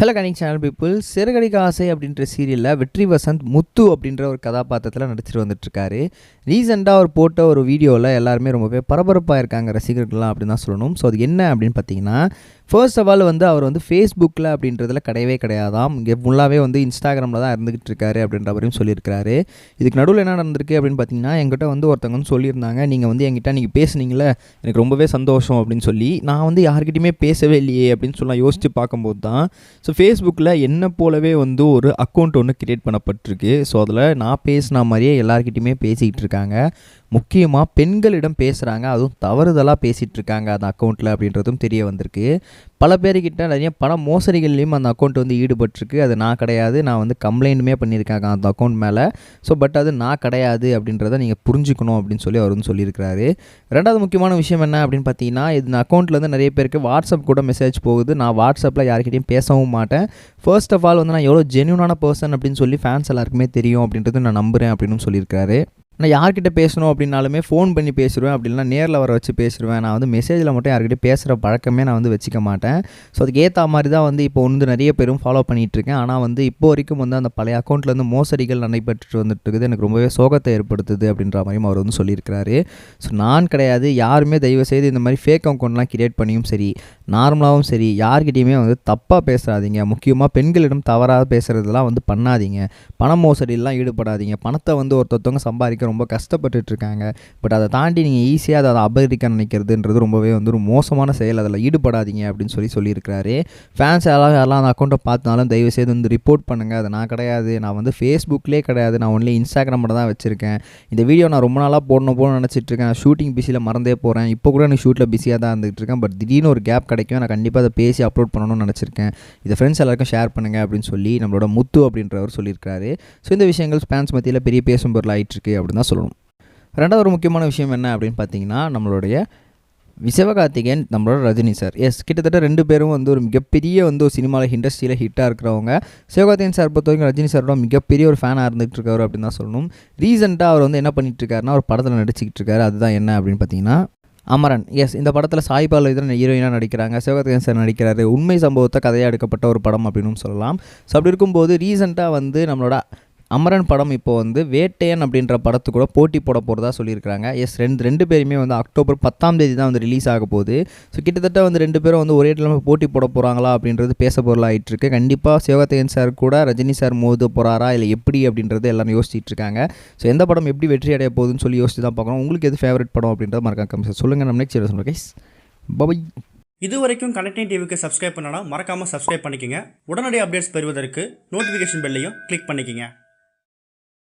Hello கனிங் channel people சிறுகடிக்க ஆசை அப்படின்ற சீரியலில் வெற்றி வசந்த் முத்து அப்படின்ற ஒரு கதாபாத்திரத்தில் நடிச்சிட்டு வந்துட்டுருக்காரு. ரீசெண்டாக அவர் போட்ட ஒரு வீடியோவில் எல்லாருமே ரொம்பவே பரபரப்பாக இருக்காங்க ரசிகர்கள்லாம் அப்படின்னு தான் சொல்லணும். ஸோ அது என்ன அப்படின்னு பார்த்தீங்கன்னா ஃபர்ஸ்ட் ஆஃப் ஆல் வந்து அவர் வந்து ஃபேஸ்புக்கில் அப்படின்றதுல கிடையவே கிடையாதாம். இங்கே ஃபுல்லாகவே வந்து இன்ஸ்டாகிராமில் தான் இருந்துகிட்டு இருக்காரு அப்படின்ற மாதிரியும் சொல்லியிருக்காரு இதுக்கு நடுவில் என்ன நடந்திருக்கு அப்படின்னு பார்த்தீங்கன்னா என்கிட்ட வந்து ஒருத்தவங்க வந்து சொல்லியிருந்தாங்க நீங்கள் வந்து என்கிட்ட நீங்கள் பேசுனீங்களே எனக்கு ரொம்பவே சந்தோஷம் அப்படின்னு சொல்லி. நான் வந்து யார்கிட்டையுமே பேசவே இல்லையே அப்படின்னு சொல்லலாம் யோசித்து பார்க்கும்போது தான் ஸோ ஃபேஸ்புக்கில் என்ன போலவே வந்து ஒரு அக்கௌண்ட் ஒன்று கிரியேட் பண்ணப்பட்டிருக்கு. ஸோ அதில் நான் பேசின மாதிரியே எல்லாருக்கிட்டையுமே பேசிக்கிட்டு இருக்காங்க முக்கியமாக பெண்களிடம் பேசுகிறாங்க அதுவும் தவறுதலாக பேசிகிட்டு இருக்காங்க அந்த அக்கௌண்ட்டில் அப்படின்றதும் தெரிய வந்திருக்கு. பல பேர்கிட்ட நிறைய பண மோசடிகள்லேயும் அந்த அக்கௌண்ட் வந்து ஈடுபட்டிருக்கு. அது நான் கிடையாது நான் வந்து கம்ப்ளைண்ட்டுமே பண்ணியிருக்காங்க அந்த அக்கௌண்ட் மேலே. ஸோ பட் அது நான் கிடையாது அப்படின்றத நீங்கள் புரிஞ்சுக்கணும் அப்படின்னு சொல்லி அவர் வந்து சொல்லியிருக்கிறாரு. ரெண்டாவது முக்கியமான விஷயம் என்ன அப்படின்னு பார்த்தீங்கன்னா இந்த அக்கௌண்ட்லேருந்து நிறைய பேருக்கு வாட்ஸ்அப் கூட மெசேஜ் போகுது. நான் வாட்ஸ்அப்பில் யார்கிட்டையும் பேசவும் மாட்டேன். ஃபர்ஸ்ட் ஆஃப் ஆல் வந்து நான் எவ்வளோ ஜென்யூனான பர்சன் அப்படின்னு சொல்லி ஃபேன்ஸ் எல்லாருக்குமே தெரியும் அப்படின்றது நான் நம்புகிறேன் அப்படின்னு சொல்லியிருக்காரு நான் யார்கிட்ட பேசணும் அப்படின்னாலுமே ஃபோன் பண்ணி பேசிடுவேன் அப்படின்னா நேரில் வர வச்சு பேசிடுவேன் நான் வந்து மெசேஜில் மட்டும் யார்கிட்ட பேசுகிற பழக்கமே நான் வந்து வச்சுக்க மாட்டேன். ஸோ அதுக்கு ஏற்ற மாதிரி தான் வந்து இப்போ வந்து நிறைய பேரும் ஃபாலோ பண்ணிகிட்ருக்கேன் ஆனால் வந்து இப்போ வரைக்கும் வந்து அந்த பழைய அக்கௌண்ட்லேருந்து மோசடிகள் நடைபெற்று வந்துட்டு இருக்குது. எனக்கு ரொம்பவே சோகத்தை ஏற்படுத்துது அப்படின்ற மாதிரியும் அவர் வந்து சொல்லியிருக்கிறாரு. ஸோ நான் கிடையாது. யாருமே தயவு செய்து இந்த மாதிரி ஃபேக் அக்கௌண்ட்லாம் கிரியேட் பண்ணியும் சரி நார்மலாகவும் சரி யார்கிட்டையுமே வந்து தப்பாக பேசாதீங்க. முக்கியமாக பெண்களிடம் தவறாக பேசுகிறதெல்லாம் வந்து பண்ணாதீங்க. பண மோசடியெல்லாம் ஈடுபடாதீங்க. பணத்தை வந்து ஒருத்தவங்க சம்பாதிக்கிறோம் ரொம்ப கஷ்டப்பட்டுட்டு இருக்காங்க பட் அதை தாண்டி நீங்கள் ஈஸியாக அதை அபகரிக்க நினைக்கிறதுன்றது ரொம்பவே வந்து ஒரு மோசமான செயல். அதில் ஈடுபடாதீங்க அப்படின்னு சொல்லி சொல்லியிருக்கிறாரு. ஃபேன்ஸ் யாராவது யாரெல்லாம் அந்த அக்கௌண்ட்டை பார்த்தாலும் தயவு செய்து வந்து ரிப்போர்ட் பண்ணுங்கள் அது நான் கிடையாது. நான் வந்து ஃபேஸ்புக்லேயே கிடையாது. நான் ஒன்லி இன்ஸ்டாகிராமில் தான் வச்சுருக்கேன். இந்த வீடியோ நான் ரொம்ப நாளாக போடணும் போகணும்னு நினச்சிட்டு இருக்கேன் ஷூட்டிங் பிஸியில் மறந்தே போகிறேன் இப்போ கூட எனக்கு ஷூட்டில் பிஸியாக தான் இருந்துகிட்டு இருக்கேன் பட் திடீர்னு ஒரு கேப் கிடைக்கும். நான் கண்டிப்பாக அதை பேசி அப்லோட் பண்ணணும்னு நினச்சிருக்கேன். இதை ஃப்ரெண்ட்ஸ் எல்லாருக்கும் ஷேர் பண்ணுங்கள் அப்படின்னு சொல்லி நம்மளோட முத்து அப்படின்றவர் சொல்லியிருக்காரு ஸோ இந்த விஷயங்கள் ஃபேன்ஸ் மத்தியில் பெரிய பேசும் பொருள் ஆயிட்டுருக்கு அப்படின்னு தான் சொல்லணும். ரெண்டாவது ஒரு முக்கியமான விஷயம் என்ன அப்படின்னு பார்த்தீங்கன்னா நம்மளுடைய விசவகார்த்திகேயன் நம்மளோட ரஜினி சார். எஸ் கிட்டத்தட்ட ரெண்டு பேரும் வந்து ஒரு மிகப்பெரிய வந்து ஒரு சினிமாவில் இண்டஸ்ட்ரியில் ஹிட்டாக இருக்கிறவங்க. சிவகார்த்திகேயன் சார் பொறுத்த வரைக்கும் ரஜினி சாரோட மிகப்பெரிய ஒரு ஃபேனாக இருந்துகிட்டு இருக்காரு அப்படின்னு தான் சொல்லணும். ரீசெண்டாக அவர் வந்து என்ன பண்ணிட்டு இருக்காருன்னா ஒரு படத்தில் நடிச்சிக்கிட்டு இருக்காரு அதுதான் என்ன அப்படின்னு பார்த்தீங்கன்னா அமரன். எஸ் இந்த படத்தில் சாய் பாலவி ஹீரோயினாக நடிக்கிறாங்க. சிவகார்த்திகேயன் சார் நடிக்கிறாரு. உண்மை சம்பவத்தை கதையாக எடுக்கப்பட்ட ஒரு படம் அப்படின்னு சொல்லலாம். ஸோ அப்படி இருக்கும்போது ரீசெண்டாக வந்து நம்மளோட அமரன் படம் இப்போ வந்து வேட்டையன் அப்படின்ற படத்து கூட போட்டி போட போகிறதா சொல்லியிருக்காங்க எஸ் ரெண்டு ரெண்டு பேருமே வந்து அக்டோபர் பத்தாம் தேதி தான் வந்து ரிலீஸ் ஆக போகுது. ஸோ கிட்டத்தட்ட வந்து ரெண்டு பேரும் வந்து ஒரே இடத்துல போட்டி போட போகிறாங்களா அப்படின்றது பேச பொருளாகிட்டு இருக்கு. கண்டிப்பாக சிவகத்தையன் சார் கூட ரஜினி சார் மோத போகிறாரா இல்லை எப்படி அப்படின்றது எல்லாரும் யோசிச்சுட்டு இருக்காங்க. ஸோ எந்த படம் எப்படி வெற்றி அடைய போகுதுன்னு சொல்லி யோசிச்சு தான் பார்க்கணும். உங்களுக்கு எது ஃபேவரட் படம் அப்படின்றத மறக்காம கமெண்ட்ஸ் சொல்லுங்கள் நம்ம நெக்ஸ்ட் சொல்லுங்கள் கைஸ் பபை இது வரைக்கும் கனெக்டிங் டிவிக்கு சப்ஸ்கிரைப் பண்ணனா மறக்காமல் சப்ஸ்கிரைப் பண்ணிக்கங்க. உடனடி அப்டேட்ஸ் பெறுவதற்கு நோட்டிஃபிகேஷன் பெல்லையும் கிளிக் பண்ணிக்கங்க.